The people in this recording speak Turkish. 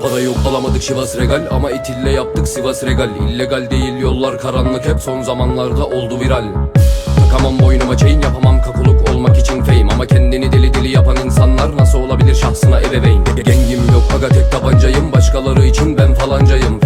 Para yok alamadık Şivas Regal Ama itille yaptık Sivas Regal. İllegal değil yollar karanlık Hep son zamanlarda oldu viral. Takamam boynuma chain yapamam kakuluk olmak için fame. Ama kendini deli deli yapan insanlar Nasıl olabilir şahsına ebeveyn? Gengim yok aga tek tabancayım. Başkaları için ben falancayım